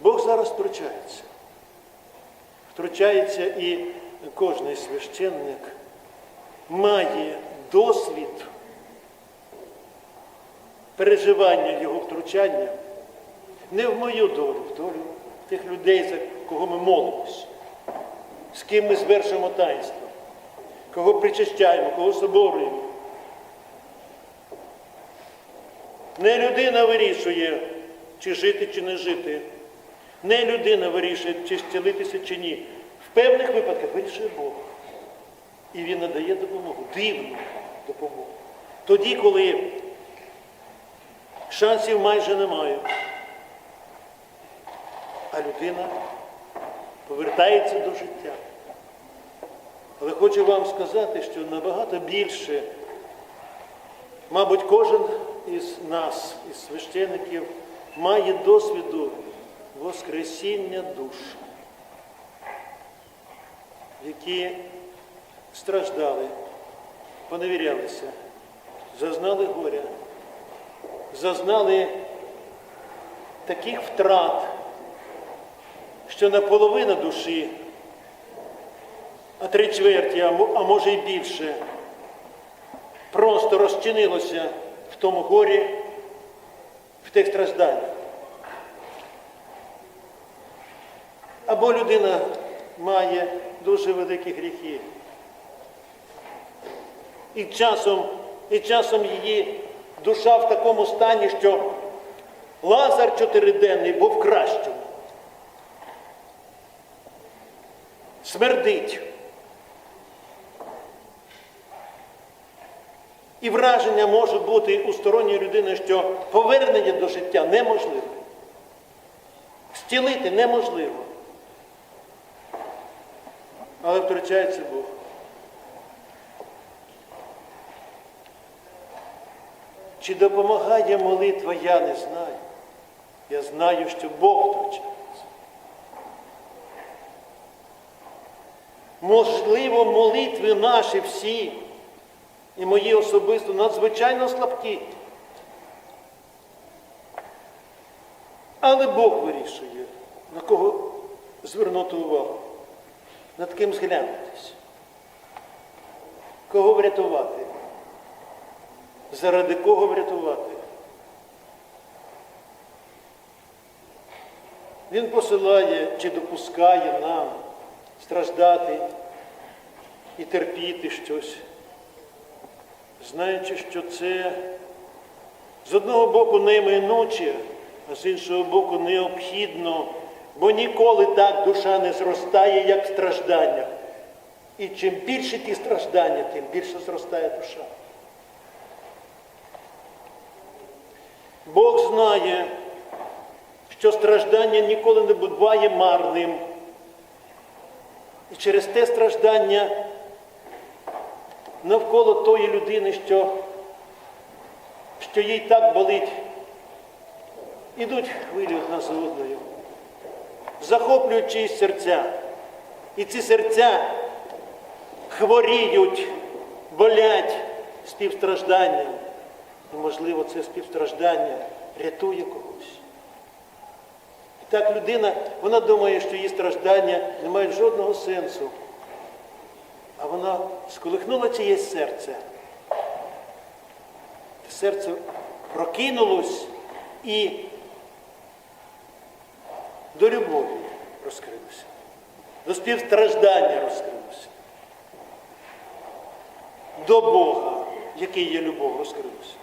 Бог зараз втручається. Втручається і кожний священник має досвід переживання його втручання не в мою долю, в долю тих людей, за кого ми молимось, з ким ми звершимо таїнство, кого причащаємо, кого соборуємо. Не людина вирішує, чи жити, чи не жити. Не людина вирішує, чи зцілитися, чи ні. В певних випадках вирішує Бог. І Він надає допомогу, дивну допомогу. Тоді, коли шансів майже немає, а людина повертається до життя. Але хочу вам сказати, що набагато більше, мабуть, кожен із нас, із священиків, має досвіду Воскресіння душ, які страждали, поневірялися, зазнали горя, зазнали таких втрат, що наполовину душі, а три чверті, а може й більше, просто розчинилося в тому горі, в тих стражданнях. Або людина має дуже великі гріхи. І часом, і часом її душа в такому стані, що Лазар чотириденний був кращим. Смердить. І враження може бути у сторонньої людини, що повернення до життя неможливе. Зцілити неможливо. Але втручається Бог. Чи допомагає молитва, я не знаю. Я знаю, що Бог втручається. Можливо, молитви наші всі, і мої особисто надзвичайно слабкі. Але Бог вирішує, на кого звернути увагу, над ким зглянутися, кого врятувати, заради кого врятувати. Він посилає чи допускає нам страждати і терпіти щось, знаючи, що це з одного боку неминуче, а з іншого боку необхідно, бо ніколи так душа не зростає, як в стражданнях. І чим більше ті страждання, тим більше зростає душа. Бог знає, що страждання ніколи не буває марним. І через те страждання навколо тої людини, що, що їй так болить, ідуть хвилі одна за одною, захоплюють чиїсь серця. І ці серця хворіють, болять співстражданням. І, можливо, це співстраждання рятує когось. І так людина, вона думає, що її страждання не мають жодного сенсу. А вона сколихнула чиєсь серце. Серце прокинулось і до любові розкрилося, до співстраждання розкрилося, до Бога, який є любов, розкрилося.